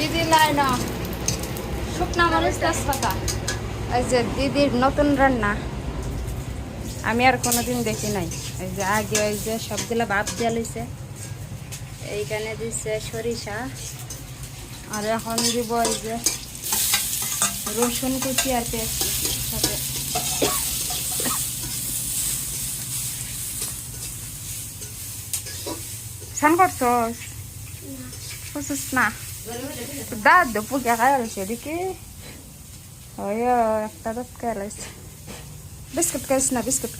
দিদি লাইন শুকনা মরিচ তেজপাতা। এই যে দিদির নতুন রান্না। আমি আর কোনোদিন দেখি নাই। এই যে আগে ওই যে সবগুলো ভাত লইছে। এইখানে দিচ্ছে সরিষা। আর এখন দিব এই যে রসুন কুচি আর পেঁয়াজ সাথে। স্নান করছস না? দাঁত দুপু কে খাই আলছে এদিকে ওই একটা দাঁত খাই আলাইছে বিস্কুট খাইছ না বিস্কুট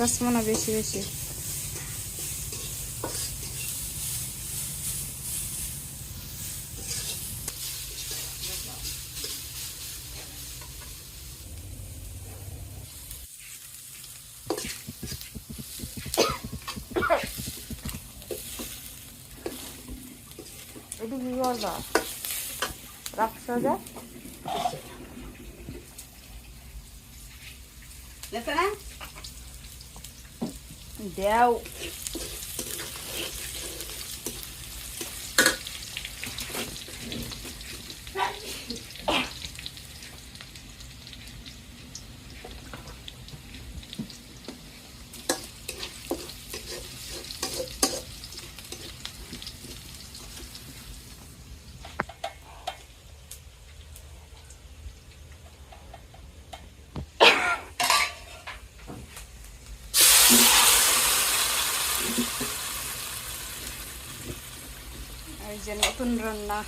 রাখছ যা দেও। যে নতুন রান্না।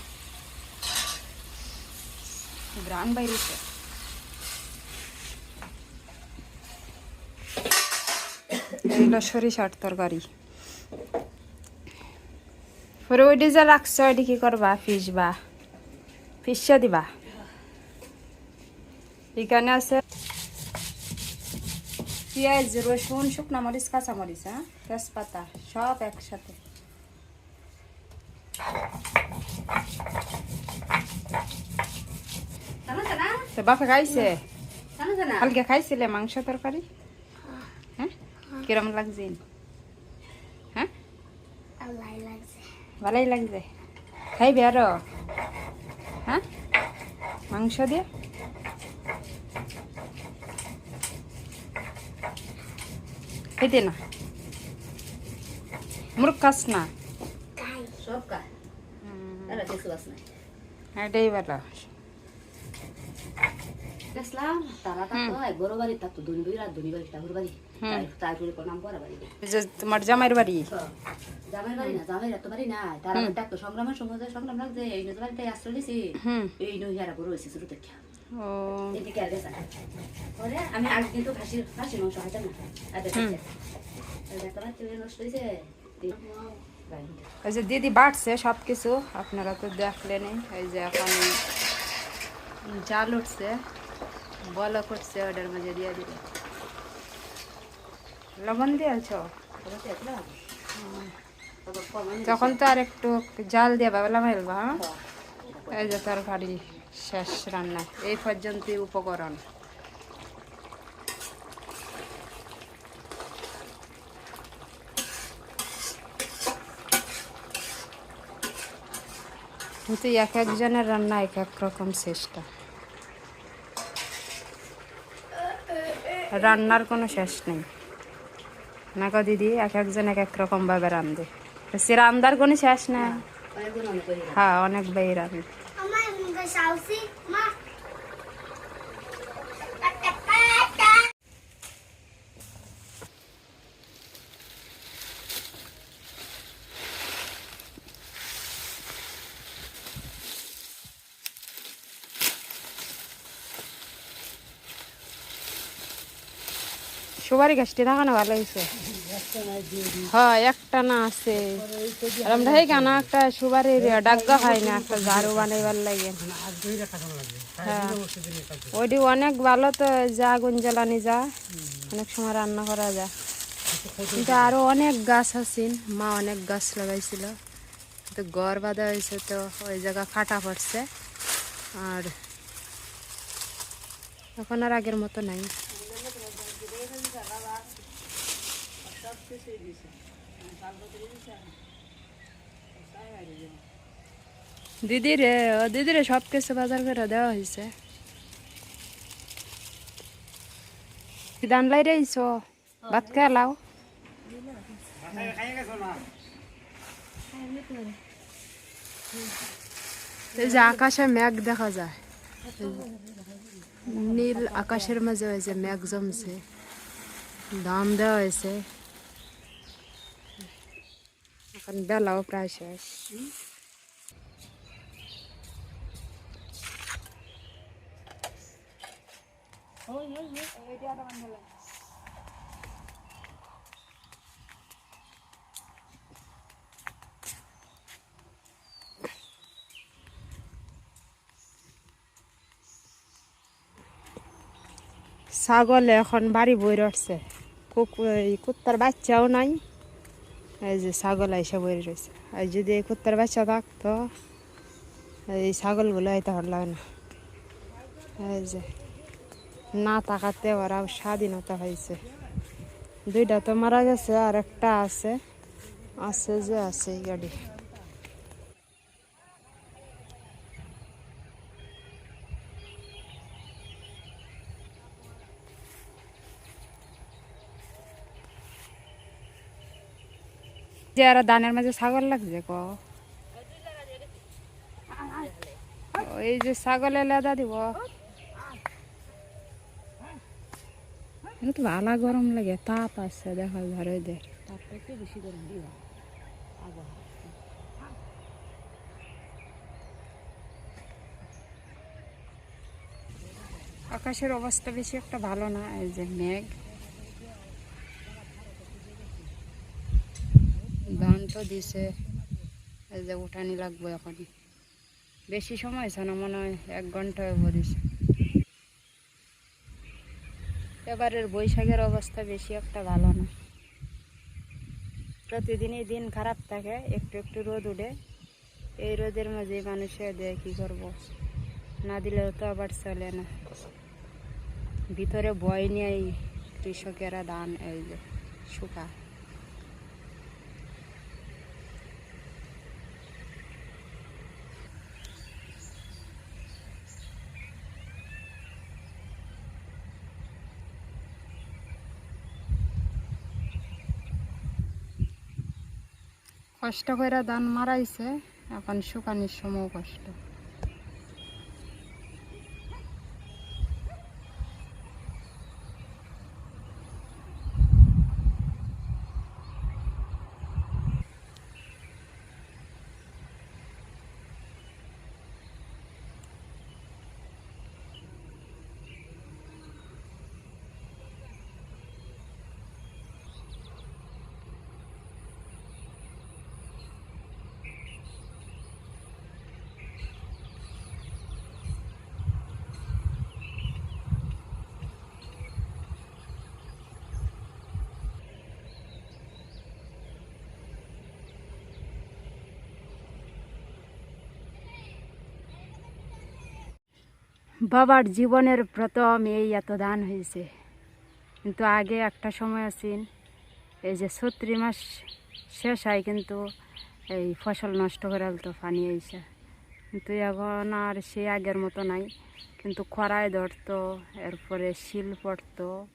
গ্রান বাইরেছে। এইগুলো সরিষার তরকারি। পরে ওইটি যে রাখছো ওইটি কি করবা? ফিস বা ফিসা দিবা। এখানে আছে পেঁয়াজ, রসুন, শুকনা মরিচ, কাঁচা মরিচ হ্যাঁ? তেজপাতা, সব একসাথে। তো বাপে খাইছে? কালকে খাইছিলে মাংস তরকারি? হ্যাঁ? কিরম লাগছে? হ্যাঁ? ভালোই লাগছে। খাইবে আরও? হ্যাঁ? মাংস দিয়ে? খেতে না? মুরগ খাস না? সব কাজ এটাই ভালো। দেখলাম তারা থাকতো এক বাড়ি থাকতো ধনী বাড়ি আর ধনী বাড়ি ঠাকুর বাড়ি তারপরে বাড়ি তোমার জামাইয়ের বাড়ি বাড়ি না এত বাড়ি নাই তারা ডাক্তার সংগ্রামের সময় সংগ্রাম এই নদী বাড়িতে আশ্রয় দিছি এই নই হারা বড় হয়েছে শুরু থেকে এদিকে আর গেছে পরে আমি আগে কিন্তু খাসির খাসি মাংস খাইতাম না। নষ্ট হয়েছে যে দিদি বাড়ছে সব কিছু আপনারা তো দেখলেনই এই যে এখন জাল উঠছে বল করছে ওটার মাঝে দিয়ে দিলে লবণ দিয়েছ? তখন তো আর একটু জাল দিয়ে বাবলা মাইলবা হ্যাঁ? এই যে তরকারি শেষ রান্না এই পর্যন্তই উপকরণ। কিন্তু এক একজনের রান্না এক এক রকম চেষ্টা রান্নার কোনো শেষ নেই। না গো দিদি এক একজন এক এক রকমভাবে রান্ধে সে রান্নার কোনো শেষ নেই। অনেক হ্যাঁ অনেক ভাই রান্ধে সুপারি গাছটি দেখানো ভালো হয়েছে। হ্যাঁ একটা না আছে। আমরা এই কেন একটা সুপারির ডাগ্গা খাই না, একটা ঝাড়ু বানাইবার লাগে। হ্যাঁ। ওইটি অনেক ভালো তো, যা আগুন যা, অনেক সময় রান্না করা যায়। কিন্তু আরও অনেক গাছ আছে, মা অনেক গাছ লাগাইছিল। তো গড় বাঁধা হয়েছে তো, ওই জায়গা ফাটা পড়ছে। আর এখন আর আগের মতো নাই। দিদিরে, ও দিদিরে সব কিছু বাজার করে দেওয়া হয়েছে ধান লাই রইছ? ভাত খেয়ে লাও। এই যে আকাশে মেঘ দেখা যায়। নীল আকাশের মাঝে যে মেঘ জমছে। দাম দেওয়া হয়েছে এখন বেলাও প্রায় শেষ। ছাগল এখন বাড়ি বই রয়েছে। কুত্তার বাচ্চাও নাই। এই যে ছাগল এসে বই রয়েছে আর যদি এই কুত্তার বাচ্চা থাকতো, এই ছাগলগুলো হয়তো লাগে না। এই যে না তাকাতে ওরা স্বাধীনতা হয়েছে। দুইটা তো মারা গেছে আর একটা আছে আছে যে আছে গাড়ি। যে আর দানের মাঝে ছাগল লাগছে ক? ওই যে ছাগলে লেদা দিব। তো ভালো গরম লাগে তাপ আছে দেখা যায় ওদের আকাশের অবস্থা বেশি একটা ভালো না এই যে মেঘ। তো দিছে। যে উঠানি লাগবে এখন। বেশি সময় হয়েছে না, মনে হয় এক ঘণ্টা দিছে। এবারের বৈশাখের অবস্থা বেশি একটা ভালো না। প্রতিদিনই দিন খারাপ থাকে, একটু একটু রোদ উঠে। এই রোদের মাঝে মানুষে দেয় কী করব? না দিলেও তো আবার চলে না। ভিতরে বয় নিয়েই কৃষকেরা ধান, এই যে শুকা। কষ্ট করে ধান মারাইছে এখন শুকানির সময় কষ্ট বাবার জীবনের প্রথম এই এত দান হয়েছে। কিন্তু আগে একটা সময় আছেন এই যে ছত্রি মাস শেষ হয় কিন্তু এই ফসল নষ্ট করে তো পানি এসে কিন্তু এখন আর সে আগের মতো নাই। কিন্তু খরায় ধরতো, এরপরে শিল পড়তো,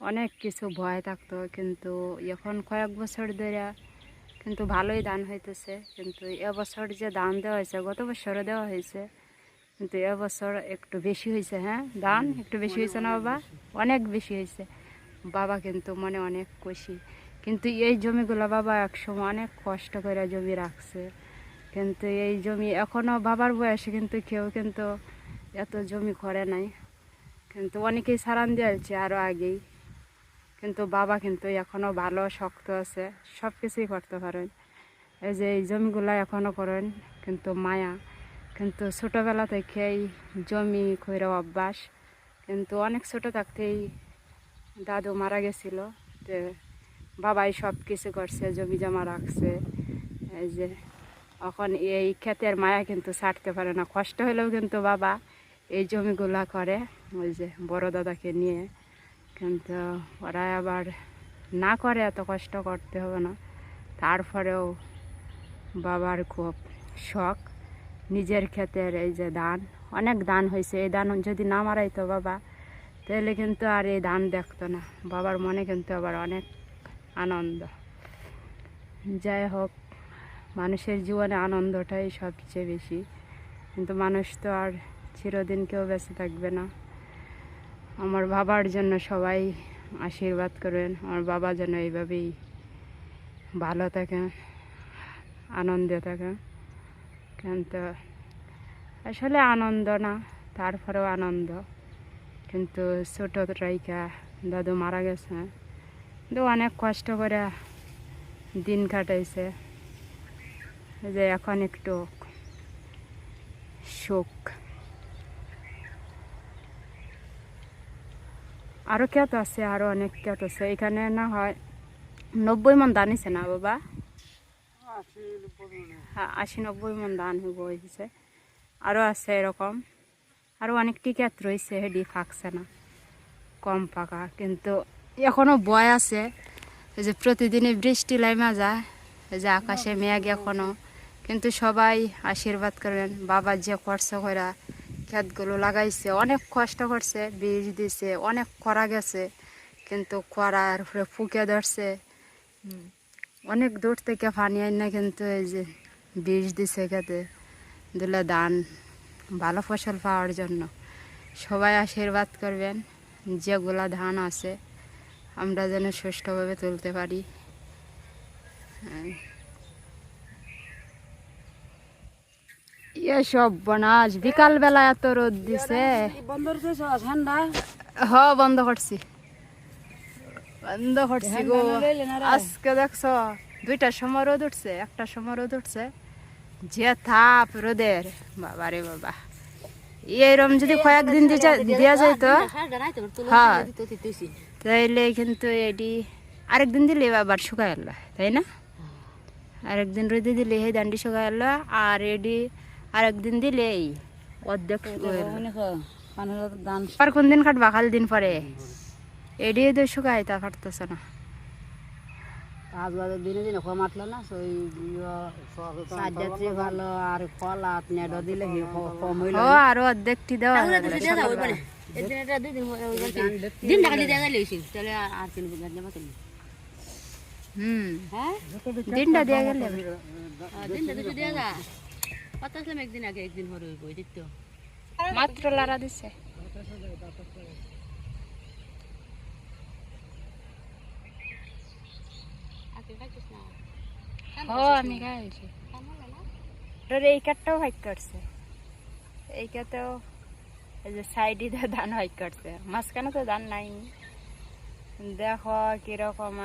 অনেক কিছু ভয় থাকতো। কিন্তু এখন কয়েক বছর ধরে কিন্তু ভালোই দান হইতেছে। কিন্তু এবছর যে দান দেওয়া হয়েছে, গত বছরও দেওয়া হয়েছে। কিন্তু এবছর একটু বেশি হয়েছে হ্যাঁ? দান একটু বেশি হয়েছে না বাবা? অনেক বেশি। হয়েছে। বাবা কিন্তু মনে অনেক খুশি। কিন্তু এই জমিগুলো বাবা একসময় অনেক কষ্ট করে জমি রাখছে। কিন্তু এই জমি এখনও বাবার বয়সে কিন্তু কেউ কিন্তু এত জমি করে নাই। কিন্তু অনেকেই সারান দিয়েছে আরও আগেই। কিন্তু বাবা কিন্তু এখনও ভালো শক্ত আছে সব কিছুই করতে পারেন। এই যে এই জমিগুলো এখনও করেন কিন্তু মায়া। কিন্তু ছোটোবেলা থেকেই জমি খৈরা অভ্যাস। কিন্তু অনেক ছোটো থাকতেই দাদু মারা গেছিল তো বাবাই সব কিছু করছে, জমি জমা রাখছে। এই যে এখন এই ক্ষেতের মায়া কিন্তু ছাড়তে পারে না। কষ্ট হলেও কিন্তু বাবা এই জমিগুলা করে, ওই যে বড় দাদাকে নিয়ে। কিন্তু ওরা আবার না করে এত কষ্ট করতে হবে না। তারপরেও বাবার খুব শখ। নিজের ক্ষেতের এই যে ধান, অনেক ধান হয়েছে। এই ধান যদি না মারাইতো বাবা, তাহলে কিন্তু আর এই ধান দেখতো না। বাবার মনে কিন্তু আবার অনেক আনন্দ। যাই হোক, মানুষের জীবনে আনন্দটাই সবচেয়ে বেশি। কিন্তু মানুষ তো আর চিরদিন কেউ বেঁচে থাকবে না। আমার বাবার জন্য সবাই আশীর্বাদ করবেন আমার বাবা যেন এইভাবেই ভালো থাকে আনন্দে থাকে কিন্তু আসলে আনন্দ না, তারপরেও আনন্দ। কিন্তু ছোটো রাইকা দাদু মারা গেছে। কিন্তু অনেক কষ্ট করে দিন কাটাইছে। যে এখন একটু সুখ। আরও ক্ষেত আছে আরও অনেক ক্ষেত আছে। এখানে না হয় নব্বই মন দানিছে না বাবা? হ্যাঁ আশি নব্বই মন ধান হয়েছে আরও আছে এরকম। আরও অনেকটি ক্ষেত রয়েছে হেডি ফাঁকছে না। কম পাকা কিন্তু এখনও বয় আছে। যে প্রতিদিনই বৃষ্টি লাইমা যায় যে আকাশে মেঘ এখনও কিন্তু সবাই আশীর্বাদ করবেন বাবার যে কষ্ট করা ক্ষেতগুলো লাগাইছে। অনেক কষ্ট করছে, বীজ দিছে, অনেক করা গেছে, কিন্তু উপরে ফুকে ধরছে। অনেক দূর থেকে পানি আইন না কিন্তু এই যে বীজ দিছে খেতে দিলে ধান ভালো ফসল পাওয়ার জন্য। সবাই আশীর্বাদ করবেন যেগুলা ধান আছে আমরা যেন সুষ্ঠুভাবে তুলতে পারি। হ্যাঁ। এসব বনাস বিকালবেলা এত রোদ দিছে। হ বন্ধ করছি। বন্ধ করছি গো। আজকে দেখছ দুইটার সময় রোদ উঠছে একটা সময় রোদ উঠছে। যে থাপ রোদের বাবারে বাবা। এরম যদি কয়েকদিন দেওয়া যায় তো হ্যাঁ। তাইলে কিন্তু এটি আরেকদিন দিলে আবার শুকাই গেল তাই না? আরেকদিন রোদে দিলে সেই দান্ডি শুকাই গেল আর এডি আরেকদিন দিলে এই অর্ধেক আর কোন দিন কাটবা? কাল দিন পরে। এডি তো শুকাই তা কাটতেছে না। বাজার দিনে দিনে কম আটলো না সই সাজাচ্ছে ভালো আর ফল আট নেড়ো দিলে হি কম হইল। ও আরও অর্ধেকটি দেওয়া যাবে। দিন ডাকালি দেখা লেগেছিল তাহলে আর কিনব যাব কিনব হুম। হ্যাঁ? দিনটা দিয়ে গেলে দিন দুটো দেওয়া যা। কথা আসলাম একদিন আগে একদিন পরে ওই বই দেখতো মাত্র লারা দিছে। ও আমি এই করছে। এই যে সাইডে ধান করছে। মাঝখানে তো ধান নাই দেখো কীরকম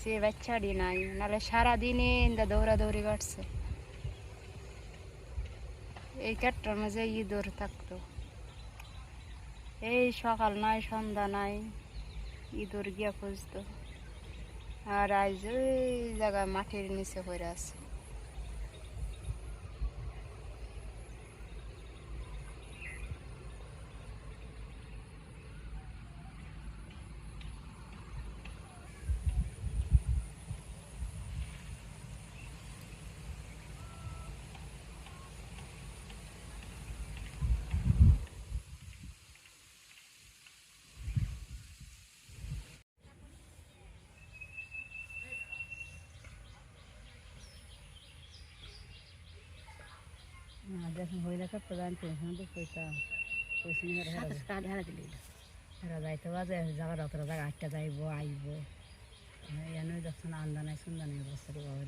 সে বাচ্চাটি নাই। নাহলে সারাদিনই ইন্দা দৌড়াদৌড়ি করছে। এই কাঠটার মাঝে ইঁদুর থাকতো। এই সকাল নাই, সন্ধ্যা নাই, ইঁদুর গিয়া খুঁজতো। আর আজ ওই জায়গায় মাটির নিচে পড়ে আছে। যখন হইলে সব তো জানতে তো পয়সা পয়সা হেরা হেরা দিলে হেরা যাইতে বাজে জায়গাটা অতটা জায়গা আটটা যাইব আইব এনে যখন আন্দা নাই সুন্দর নেই বছর বাবা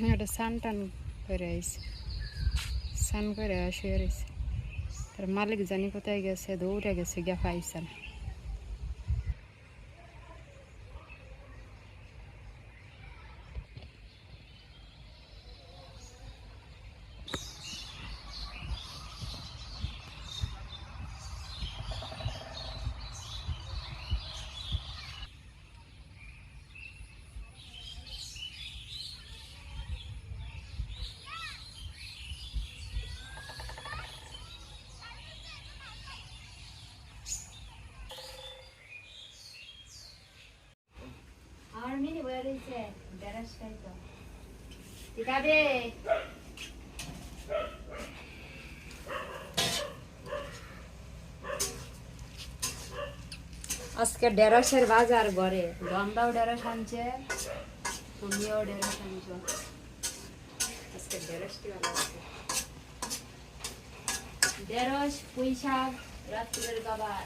রয়েছে এটা সান টান করে আইস সান করে শুয়ে রয়েছে আর মালিক জানি কোথায় গেছে, দৌড়ে গেছে গেফা পাইছেন আমার রয়েছে বেড়াস খাইতো ঠিক আছে? আজকে ঢেঁড়সের বাজার ঘরে। গন্ডাও ঢেঁড়স আনছে, তুমিও ঢেঁড়স আনছো। আজকে ঢেঁড়সটি ভালো আছে। ঢেঁড়স পুঁই শাক রাত্রের খাবার,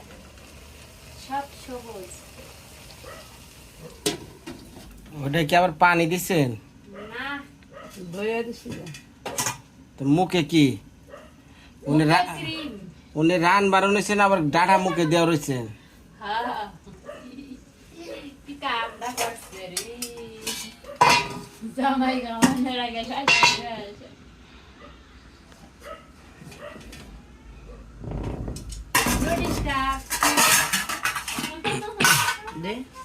সব সবুজ। ওটা কি আবার পানি দিচ্ছেন তো। মুখে কি? উনি উনি রান বারণ হয়েছেন আবার ডাটা মুখে দেওয়া রয়েছেন হ্যাঁ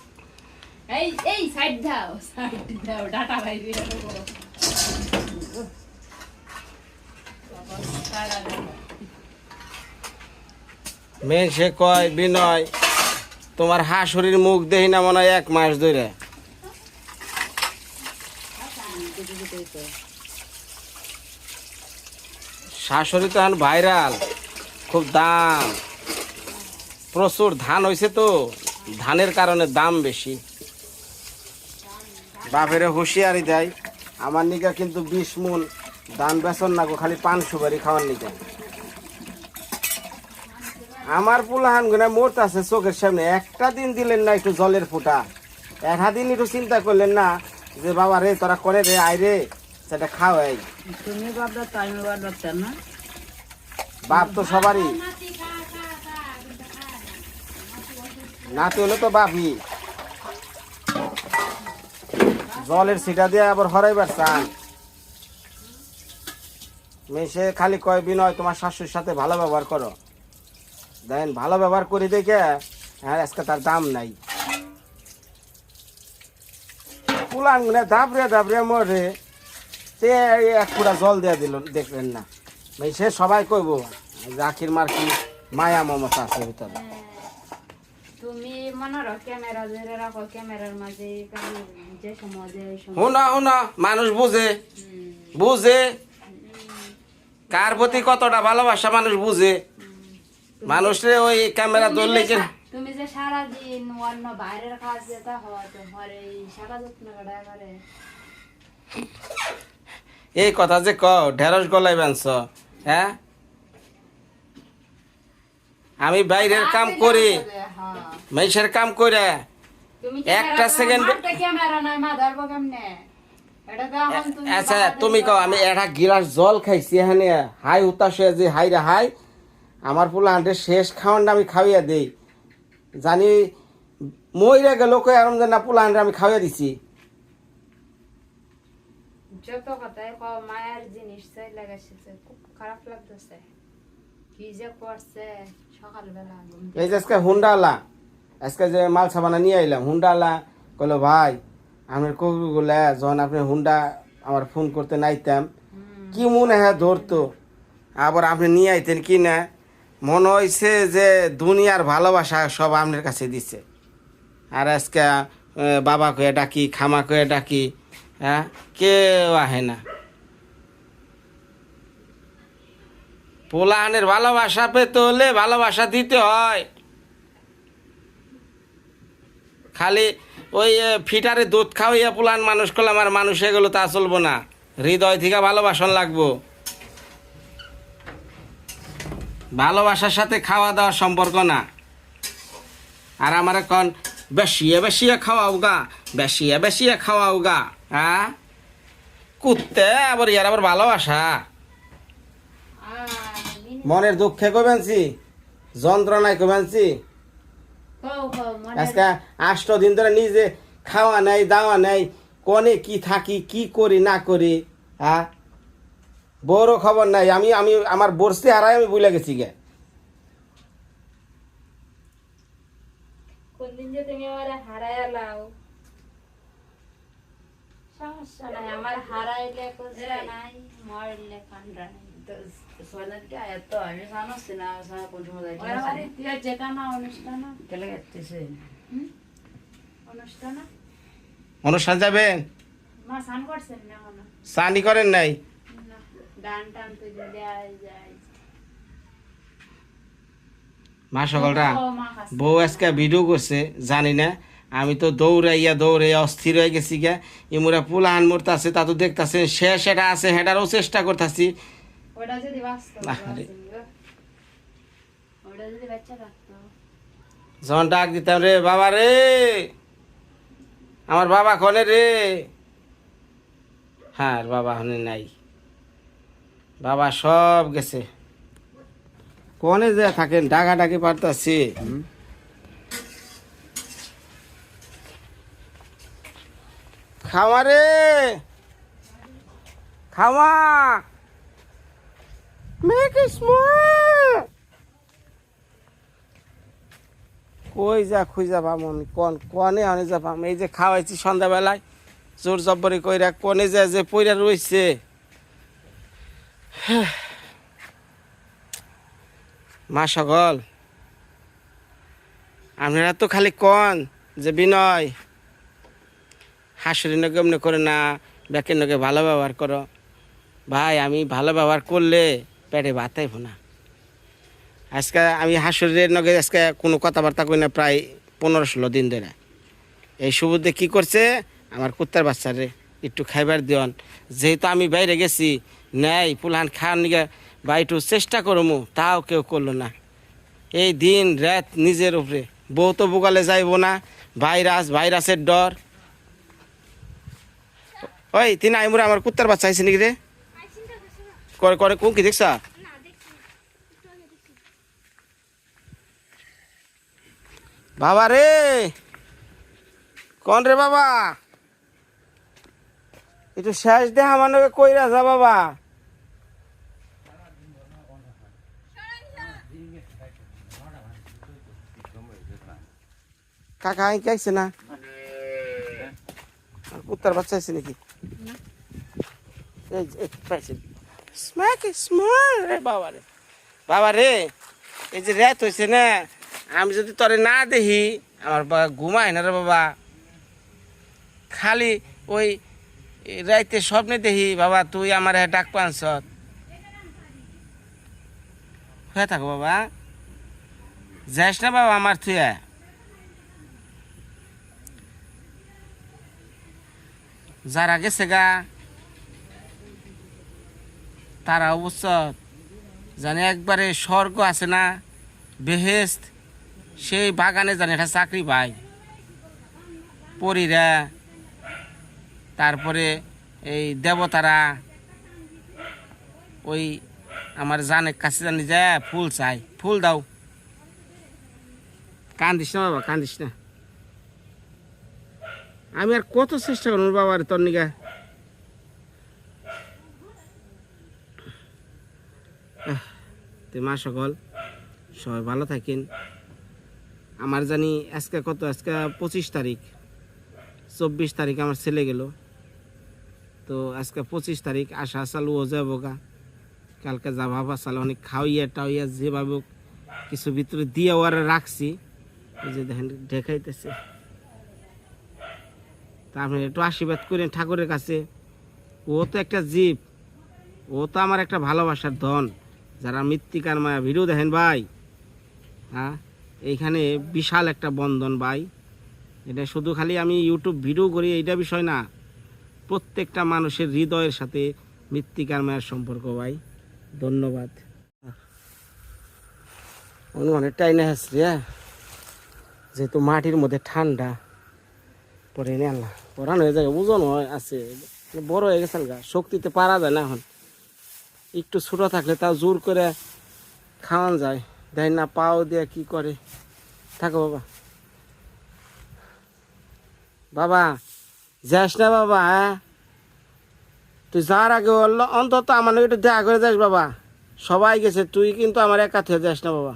মেয়ে সে কয়, বিনয়, তোমার হাঁসুরির মুখ দেখি না মনে হয় এক মাস ধরে। শাশুড়ি তো এখন ভাইরাল, খুব দাম। প্রচুর ধান হয়েছে তো, ধানের কারণে দাম বেশি। বাপেরে হুঁশিয়ারি দেয় আমার নিকা কিন্তু বিশ মন দান বেচন না গো খালি পান সুপারি খাওয়ার নিকা। আমার পুলাহান গুনা মোট আছে চোখের সামনে একটা দিন দিলেন না একটু জলের ফুটা। একটা দিন একটু চিন্তা করলেন না যে বাবা রে তোরা করে রে আয় রে সেটা খাওয়াই তুমি বাবা টাইম বাবা না? বাপ তো সবারই। নাতি হলে তো বাপই। জলের সিটা দিয়ে আবার হরাইবার চান মেশে খালি কয়, বিনয়, তোমার শাশুর সাথে ভালো ব্যবহার করো। দেন, ভালো ব্যবহার করি দেখে হ্যাঁ আজকে তার দাম নাই। পুলান গুনে দাবরে দাবরে মরে, তে এক ফুটা জল দিয়ে দিল, দেখলেন না। সে সবাই কইব রাখির মার্কি মায়া মমতা আছে ভিতরে তুমি মনে রাখো ক্যামেরা ধরে রাখো ক্যামেরার মাঝে কারণ যে সময় যে সময় হুনা হুনা মানুষ বুঝে বুঝে কার প্রতি কতটা ভালোবাসা মানুষ বুঝে? মানুষরে ওই ক্যামেরা ধরলে যে যে তুমি যে সারাদিন অন্য বাইরের কাজ যেটা হয় তোমার এই সারা যত্ন কাটা করে এই কথা যে ক গলাই বানছ হ্যাঁ? আমি বাইরের কাম করি। হ্যাঁ। মেসের কাম করে। একটা তুমি আচ্ছা তুমি। কও আমি একটা গিলাস জল খাইছি এখানে। হাই উতাস হয়ে যে হাই রে হাই আমার পোলা আন্টে শেষ খাওয়ানটা আমি খাওয়াইয়া দেই। জানি মইরা গেল কই আরাম জানা পোলা আন্টে আমি খাওয়াইয়া দিছি। যত কথাই কও মায়ের জিনিস চাই লাগাইছে খুব খারাপ লাগতেছে। কি যে করছে। এই যে আজকে হুন্ডালা আজকে যে মাল সাবানা নিয়ে আইলাম হুন্ডালা কইলো ভাই আমার কবিগুলা যখন আপনি হুন্ডা আমার ফোন করতে নাইতাম কি মনে হয় ধরতো? আবার আপনি নিয়ে আইতেন কি না? মনে হয়েছে যে দুনিয়ার ভালোবাসা সব আপনার কাছে দিছে। আর আজকে বাবা কয়ে ডাকি খামা কয়ে ডাকি হ্যাঁ? কেউ আহে না। পোলাহানের ভালোবাসা পেতে হলে ভালোবাসা দিতে হয়। খালি ওই ফিটারে দুধ খাওয়াইয়া পোলান মানুষ করলাম আর মানুষ এগুলো তা চলবো না। হৃদয় থেকে ভালোবাসন লাগবো। ভালোবাসার সাথে খাওয়া দাওয়ার সম্পর্ক না। আর আমার এখন বেশিয়ে বেশিয়ে খাওয়াও গা, বেশিয়ে বেশিয়ে খাওয়াও গা হ্যাঁ কুত্তে, আবার ইয়ার আবার ভালোবাসা। মনের দুঃখে কবেনছি যন্ত্রণায় কবেনছি কও কও মনে আজকে আষ্ট দিন ধরে নিজে খাওয়া নেই দাওয়া নেই কনে কি থাকি কি করি না করি হ্যাঁ বড় খবর নাই আমি আমি আমার বর্ষে হারাই আমি ভুলে গেছি গে। কোনদিন যে তুমি আমার হারায় লাও। সমস্যা নাই আমার হারাইলে নাই মরলে কান্ডা নাই। অনুষ্ঠান যাবেন মনে করেন নাই মা সকালটা। বউ আজকে ভিডিও করছে জানি না আমি তো দৌড়াইয়া দৌড়াইয়া অস্থির হয়ে গেছি গে ইমুরা পুলাহান মরতে আছে তা তো দেখতেছে শেষ এটা আছে হেটারও চেষ্টা করতেছি ওটা যদি ওটা যদি বাচ্চা থাকতো। যখন ডাক দিতাম রে বাবা রে আমার বাবা কনে রে? হ্যাঁ বাবা হনে নাই। বাবা সব গেছে। কনে যে থাকেন ডাকা ডাকি পারতাছি খাওয়া রে খাওয়া মেক স্মল কই যা খুঁজা পাম আমি কন, কনে আনে যা পাম এই যে খাওয়াইছি সন্ধ্যাবেলায়, জোর জব্বরি কইরা কনে যে যে পইরা রইছে। মা সকল আপনারা তো খালি কন যে বিনয়। হাসুরি নগে এমনি করে না, ব্যাকের নগে ভালো ব্যবহার করো। ভাই, আমি ভালো ব্যবহার করলে পেটে ভাত আইব না। আজকে আমি হাসুরের নগে আজকে কোনো কথাবার্তা কই না প্রায় পনেরো ষোলো দিন ধরে। এই সুবুদ্ধে কি করছে? আমার কুত্তার বাচ্চারে একটু খাইবার দিয়ন। যেহেতু আমি বাইরে গেছি, নেই পুলান খাওয়ার নিগে বা একটু চেষ্টা করমু, তাও কেউ করল না। এই দিন, রাত নিজের উপরে। বউ তো বুকালে যাইব না, ভাইরাস, ভাইরাসের ডর। ওই, তিন আইমুরা আমার কুত্তার বাচ্চা আইছে নাকি রে? করে করে কোন কি দেখছা? বাবা রে! কোন রে বাবা? একটু শেষ দেহা মানে কইরা যা বাবা? কাকা আই আইছে না? কুত্তার বাচ্চা আছে নাকি? এই যে, এই পাইছে। বাবা বাবা এই যে আমি যদি তোরে না দেখি, আমার বাবা ঘুমায় না রে বাবা। খালি ওই রাইতে স্বপ্নে দেখি, বাবা, তুই আমার এ ডাক পাঁচ হয়ে থাকো বাবা। যাইস না বাবা আমার তুই যারা গেছে গা তারা অবশ্য জানে একবারে স্বর্গ আছে না বেহেস্ত সেই বাগানে জানে এটা চাকরি পায়। পরীরা, তারপরে এই দেবতারা, ওই আমার জানে কাছে জানি যে ফুল চাই ফুল দাও। কান্দিস না বাবা, কান্দিস না। আমি আর কত চেষ্টা করব বাবার তোর নিগা তো মা সকল, সবাই ভালো থাকেন। আমার জানি আজকে কত, আজকে পঁচিশ তারিখ, চব্বিশ তারিখ আমার ছেলে গেল। তো আজকে পঁচিশ তারিখ আশা চালু ও যাব গা। কালকে যা ভাবা চাল, অনেক খাওয়াইয়া টাওয়াইয়া যেভাবে কিছু ভিতরে দিয়ে ওরা রাখছি। যে দেখেন, দেখাইতেছে। তা আপনি একটু আশীর্বাদ করেন ঠাকুরের কাছে। ও তো একটা জীব, ও তো আমার একটা ভালোবাসার ধন। যারা মৃত্তিকার মায়া ভিডিও দেখেন ভাই হ্যাঁ? এইখানে বিশাল একটা বন্ধন ভাই। এটা শুধু খালি আমি ইউটিউব ভিডিও করি, এইটা বিষয় না। প্রত্যেকটা মানুষের হৃদয়ের সাথে মৃত্তিকার মায়ের সম্পর্ক ভাই। ধন্যবাদ। অনু অনেকটাই না হাসছি হ্যাঁ? যেহেতু মাটির মধ্যে ঠান্ডা, পরে এনে আনলাম পরানো হয়ে যায়, ওজন হয়, আছে। বড় হয়ে গেছে গা, শক্তিতে পারা যায় না এখন। একটু ছোটো থাকলে তাও জোর করে খাওয়ান যায়। দেয় না, পাও দিয়ে কি করে? থাকো বাবা। বাবা, যাস না বাবা হ্যাঁ? তুই যার আগে অন্তত আমার একটু দেখা করে যাস বাবা। সবাই গেছে, তুই কিন্তু আমার একা থেকে যাস না বাবা।